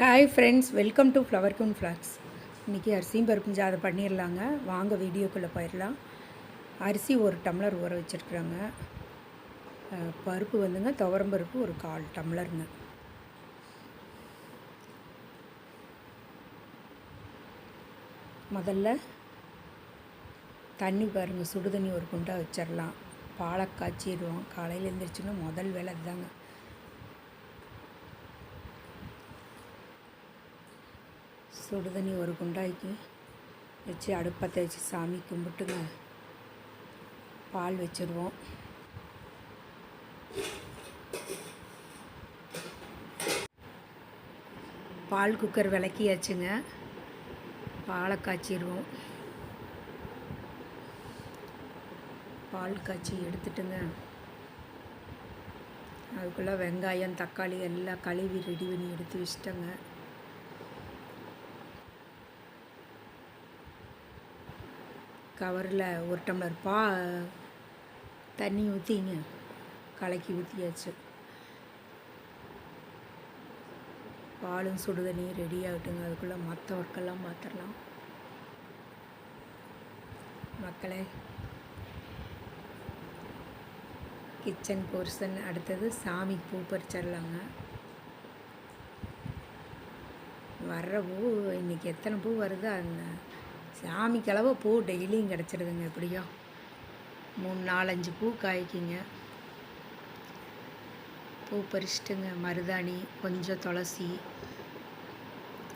Hi friends welcome to flower குன் ஃப்ளாக்ஸ் இன்றைக்கி அரிசியும் பருப்பும் ஜாதை பண்ணிடலாங்க வாங்க வீடியோக்குள்ளே போயிடலாம் அரிசி ஒரு டம்ளர் ஊற வச்சுருக்குறாங்க. பருப்பு வந்துங்க துவரம் பருப்பு ஒரு கால் டம்ளருங்க. முதல்ல தண்ணி பாருங்கள் சுடு தண்ணி ஒரு குண்டாக வச்சிடலாம் பாலை காய்ச்சிடுவோம் காலையில் எழுந்திரிச்சுன்னா முதல் வேலை இதுதாங்க சுடு தண்ணி ஒரு குண்டாய்க்கு வச்சு அடுப்பத்தை வச்சு சாமி கும்பிட்டுங்க. பால் வச்சுருவோம். பால் குக்கர் விளக்கியாச்சுங்க. பாலை காய்ச்சிடுவோம் பால் காய்ச்சி எடுத்துட்டுங்க. அதுக்குள்ளே வெங்காயம் தக்காளி எல்லாம் கழுவி ரெடி பண்ணி எடுத்து வச்சிட்டேங்க. கவரில் ஒரு டம்ளர் பா தண்ணி ஊற்றிங்க கலக்கி ஊற்றியாச்சு பாலும் சுடு தண்ணியும் ரெடி ஆகட்டுங்க. அதுக்குள்ளே மற்ற ஒர்க்கெல்லாம் பார்த்துடலாம் மக்களே கிச்சன் போர்ஷன் அடுத்தது சாமி பூ பறிச்சிடலாங்க வர்ற பூ இன்றைக்கி எத்தனை பூ வருதோ? அந்த சாமிக்கு அளவு பூ டெய்லியும் கிடச்சிடுதுங்க எப்படியோ. மூணு நாலஞ்சு பூ காய்க்குங்க. பூ பறிச்சிட்டுங்க மருதாணி கொஞ்சம் துளசி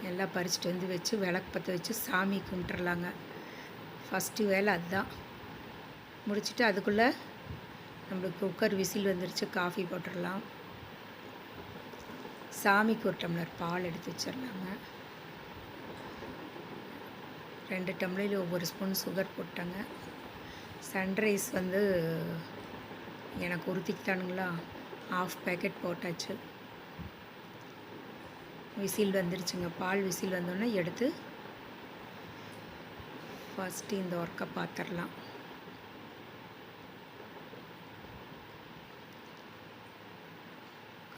எல்லாம் பறிச்சிட்டு வந்து வச்சு விளக்கு பற்ற வச்சு சாமி கும்பிட்றலாங்க ஃபஸ்ட்டு வேலை அதுதான். முடிச்சுட்டு அதுக்குள்ளே நம்மளுக்கு குக்கர் விசில் வந்துருச்சு காஃபி போட்டுடலாம். சாமிக்கு ஒரு டம்ளர் பால் எடுத்து வச்சிடலாங்க. ரெண்டு டம்ளரில் ஒவ்வொரு ஸ்பூன் சுகர் போட்டாங்க. சன்ரைஸ் வந்து எனக்கு உறுத்திக்கிட்டானுங்களா? ஆஃப் பேக்கெட் போட்டாச்சு. விசில் வந்துருச்சுங்க. பால் விசில் வந்தோடனே எடுத்து ஃபஸ்ட்டு இந்த ஒர்க்கை பார்த்துடலாம்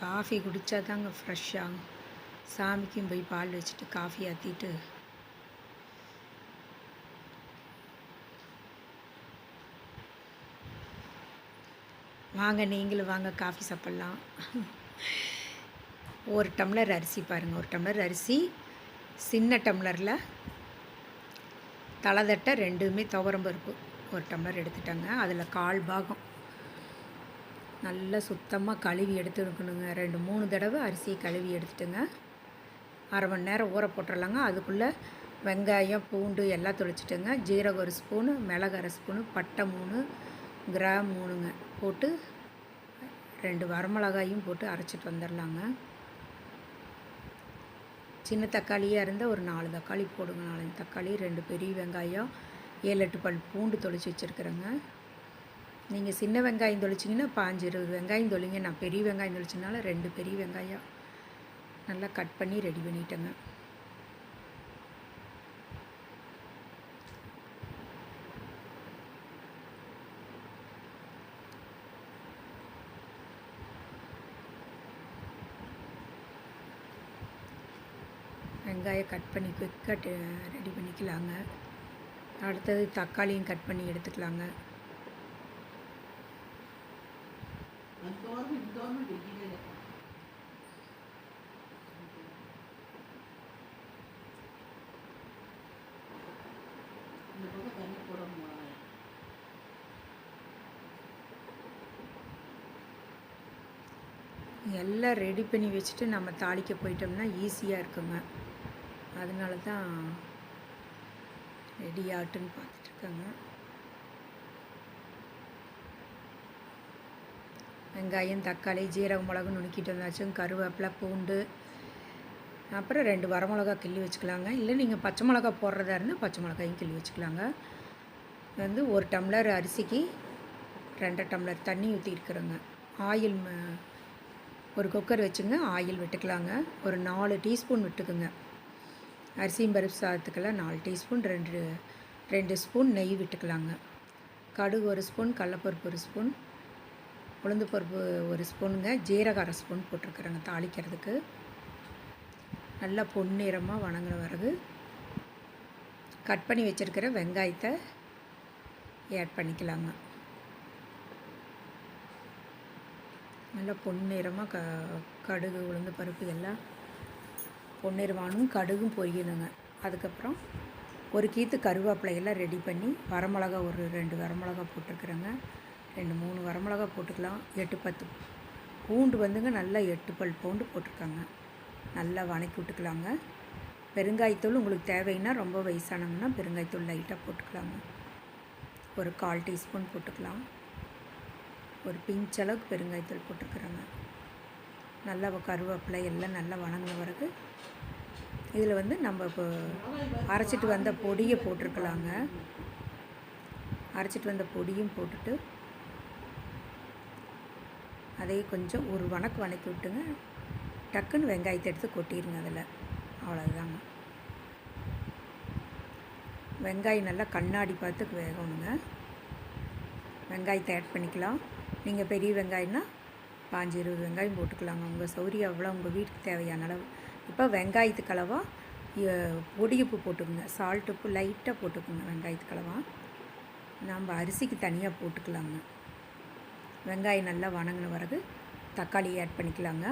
காஃபி குடித்தா தாங்க ஃப்ரெஷ்ஷாகும் சாமிக்கும் போய் பால் வச்சுட்டு காஃபி ஆற்றிட்டு வாங்க நீங்களும் வாங்க காஃபி சாப்பிட்லாம். ஒரு டம்ளர் அரிசி பாருங்கள் ஒரு டம்ளர் அரிசி. சின்ன டம்ளரில் தலைதட்டை ரெண்டுமே துவரம் பருப்பு ஒரு டம்ளர் எடுத்துட்டேங்க. அதில் கால் பாகம். நல்லா சுத்தமாக கழுவி எடுத்துக்கணுங்க ரெண்டு மூணு தடவை அரிசியை கழுவி எடுத்துட்டுங்க. அரை மணி நேரம் ஊற போட்டுடலாங்க அதுக்குள்ளே வெங்காயம் பூண்டு எல்லாம் தொளிச்சிட்டுங்க ஜீரகம் ஒரு ஸ்பூனு மிளகு அரை ஸ்பூனு பட்டை மூணு கிராம் மூணுங்க போட்டு ரெண்டு வரமிளகாயும் போட்டு அரைச்சிட்டு வந்துடலாங்க. சின்ன தக்காளியாக இருந்தால் ஒரு நாலு தக்காளி போடுங்க நாலஞ்சு தக்காளி ரெண்டு பெரிய வெங்காயம் ஏழு எட்டு பல் பூண்டு தொளிச்சு வச்சுருக்குறேங்க. நீங்கள் சின்ன வெங்காயம் தொளிச்சிங்கன்னா பாஞ்சு இருபது வெங்காயம் தொளிங்க. நான் பெரிய வெங்காயம் தொளிச்சனால ரெண்டு பெரிய வெங்காயம் நல்லா கட் பண்ணி ரெடி பண்ணிட்டேங்க. வெங்காயம் கட் பண்ணி குயிக்காக ரெடி பண்ணிக்கலாங்க. அடுத்தது தக்காளியும் கட் பண்ணி எடுத்துக்கலாங்க. எல்லாம் ரெடி பண்ணி வச்சுட்டு நம்ம தாளிக்க போயிட்டோம்னா ஈஸியாக இருக்குங்க. அதனால தான் ரெடி ஆட்டுன்னு பார்த்துட்ருக்காங்க. வெங்காயம் தக்காளி ஜீரகம் மிளகு நுணுக்கிட்டு வந்தாச்சும் கருவேப்பிலை பூண்டு அப்புறம் ரெண்டு வரமிளகா கிள்ளி வச்சுக்கலாங்க. இல்லை நீங்கள் பச்சை மிளகா போடுறதா இருந்தால் பச்சை மிளகாயும் கிள்ளி வச்சுக்கலாங்க. வந்து ஒரு டம்ளர் அரிசிக்கு ரெண்டு டம்ளர் தண்ணி ஊற்றிருக்குறோங்க ஆயில் ம- ஒரு குக்கர் வச்சுங்க ஆயில் விட்டுக்கலாங்க. ஒரு நாலு டீஸ்பூன் விட்டுக்குங்க. அரிசியும் பருப்பு சாதத்துக்கெல்லாம் நாலு டீஸ்பூன் ரெண்டு ரெண்டு ஸ்பூன் நெய் விட்டுக்கலாங்க. கடுகு ஒரு ஸ்பூன் கடலப்பருப்பு ஒரு ஸ்பூன் உளுந்து பருப்பு ஒரு ஸ்பூனுங்க. ஜீரக அரை ஸ்பூன் போட்டிருக்குறேங்க தாளிக்கிறதுக்கு. நல்லா பொன்னிறமாக வணங்கின பிறகு கட் பண்ணி வச்சுருக்கிற வெங்காயத்தை ஆட் பண்ணிக்கலாங்க. நல்லா பொன்னிறமாக க கடுகு உளுந்து பருப்பு எல்லாம் பொன்னிறமானும் கடுகும் பொரியணுங்க அதுக்கப்புறம் ஒரு கீத்து கருவேப்பிலையெல்லாம் ரெடி பண்ணி வரமிளகா ஒரு ரெண்டு வரமிளகா போட்டிருக்குறேங்க. ரெண்டு மூணு வரமிளகா போட்டுக்கலாம். எட்டு பத்து பூண்டு வந்துங்க நல்லா எட்டு பல் பூண்டு போட்டிருக்காங்க. நல்லா வணக்கி விட்டுக்கலாங்க. பெருங்காயத்தூள் உங்களுக்கு தேவைன்னா ரொம்ப வயசானவங்கன்னா பெருங்காயத்தூள் லைட்டாக போட்டுக்கலாங்க. ஒரு கால் டீஸ்பூன் போட்டுக்கலாம். ஒரு பிஞ்ச் அளவுக்கு பெருங்காயத்தூள் போட்டுக்கிறேங்க. நல்லா கருவேப்பிலை எல்லாம் நல்லா வணங்கின பிறகு இதில் வந்து நம்ம இப்போ அரைச்சிட்டு வந்த பொடியை போட்டிருக்கலாங்க. அரைச்சிட்டு வந்த பொடியும் போட்டுட்டு அதையே கொஞ்சம் ஒரு வணக்கு வணக்கி விட்டுங்க. டக்குன்னு வெங்காயத்தை எடுத்து கொட்டிடுங்க அதில். அவ்வளோதாங்க வெங்காயம் நல்லா கண்ணாடி பார்த்து வேகணுங்க. வெங்காயத்தை ஆட் பண்ணிக்கலாம். நீங்கள் பெரிய வெங்காயம்னா பாஞ்சு இருபது வெங்காயம் போட்டுக்கலாங்க. உங்கள் சௌரியம் அவ்வளோ உங்கள் வீட்டுக்கு தேவையான அளவு இப்போ வெங்காயத்துக்கு கலவா பொடியுப்பு போட்டுக்கோங்க. சால்ட் உப்பு லைட்டாக போட்டுக்கோங்க வெங்காயத்துக்கு கலவா நம்ம அரிசிக்கு தனியாக போட்டுக்கலாங்க. வெங்காயம் நல்லா வணங்கின பிறகு தக்காளி ஆட் பண்ணிக்கலாங்க.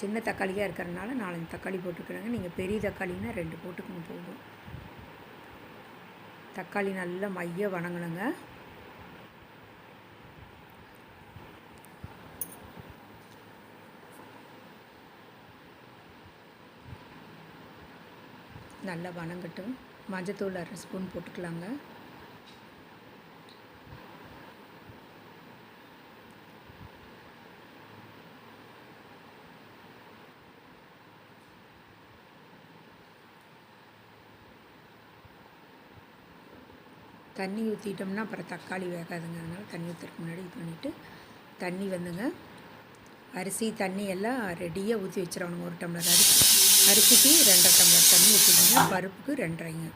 சின்ன தக்காளியாக இருக்கிறனால நாலஞ்சு தக்காளி போட்டுக்கிறேங்க. நீங்கள் பெரிய தக்காளின்னா ரெண்டு போட்டுக்கணும் போதும். தக்காளி நல்லா மைய வணங்கணுங்க நல்லா வணங்கட்டும் மஞ்சத்தூள் அரை ஸ்பூன் போட்டுக்கலாங்க. தண்ணி ஊற்றிட்டோம்னா அப்புறம் தக்காளி வேகாதுங்க. அதனால் தண்ணி ஊற்றுறதுக்கு முன்னாடி இது பண்ணிவிட்டு தண்ணி வந்துங்க. அரிசி தண்ணி எல்லாம் ரெடியாக ஊற்றி வச்சிடணுங்க. ஒரு டம்ளர் அரிசி. அரிசிக்கு ரெண்டரை டம்ளர் தண்ணி ஊற்றிடுங்க பருப்புக்கு ரெண்டரைங்க.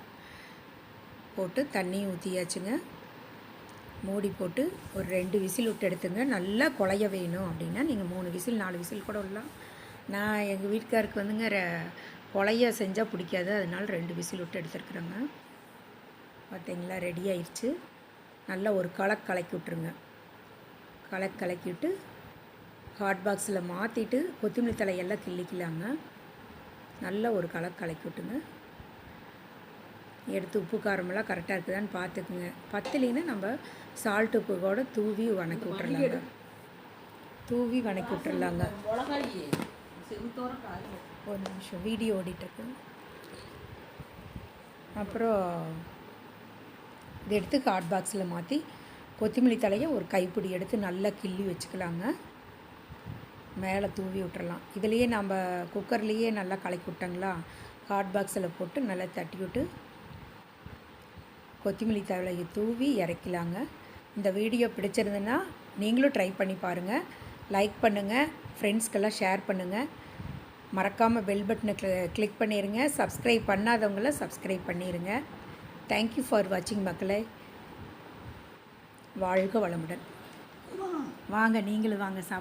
போட்டு தண்ணி ஊற்றியாச்சுங்க மூடி போட்டு ஒரு ரெண்டு விசில் விட்டு எடுத்துங்க. நல்லா குழைய வேணும் அப்படின்னா நீங்கள் மூணு விசில் நாலு விசில் கூட விடலாம். நான் எங்கள் வீட்டுக்காருக்கு வந்துங்க குழைய செஞ்சால் பிடிக்காது. அதனால் ரெண்டு விசில் விட்டு எடுத்துருக்குறேங்க. பார்த்தீங்களா ரெடி ஆயிடுச்சு நல்லா ஒரு கலக் கலக்கி விட்ருங்க கலக் கலக்கிவிட்டு ஹாட் பாக்ஸில் மாற்றிட்டு கொத்தமல்லி தலையெல்லாம் கிள்ளிக்கலாங்க. நல்லா ஒரு கலக் கலக்கி விட்டுங்க. எடுத்து உப்பு காரமெல்லாம் கரெக்டாக இருக்குதான்னு பார்த்துக்குங்க. பத்தலைன்னா நம்ம சால்ட் உப்பு கூட தூவி வணக்கி விட்டுறலாங்க. தூவி வணக்கி விட்டுறலாங்க. ஒரு நிமிஷம் வீடியோ ஓடிட்டுருக்கு. அப்புறம் இதை எடுத்து ஹாட் பாக்ஸில் மாற்றி கொத்தமல்லி தலையை ஒரு கைப்பிடி எடுத்து நல்லா கிள்ளி வச்சுக்கலாங்க. மேலே தூவி விட்டுறலாம். இதுலேயே நம்ம குக்கர்லேயே நல்லா கலக்கி விட்டங்களா? ஹாட் பாக்ஸில் போட்டு நல்லா தட்டி விட்டு கொத்தமல்லி தலையை தூவி இறக்கலாங்க. இந்த வீடியோ பிடிச்சிருந்துன்னா நீங்களும் ட்ரை பண்ணி பாருங்கள் லைக் பண்ணுங்கள் ஃப்ரெண்ட்ஸ்க்கெல்லாம் ஷேர் பண்ணுங்கள் மறக்காமல் பெல் பட்டனை கிளிக் பண்ணிடுங்க சப்ஸ்கிரைப் பண்ணாதவங்கள சப்ஸ்கிரைப் பண்ணிடுங்க தேங்க்யூ ஃபார் வாட்சிங் மக்களே. வாழ்க வளமுடன். வாங்க நீங்களும் வாங்க சாப்பிட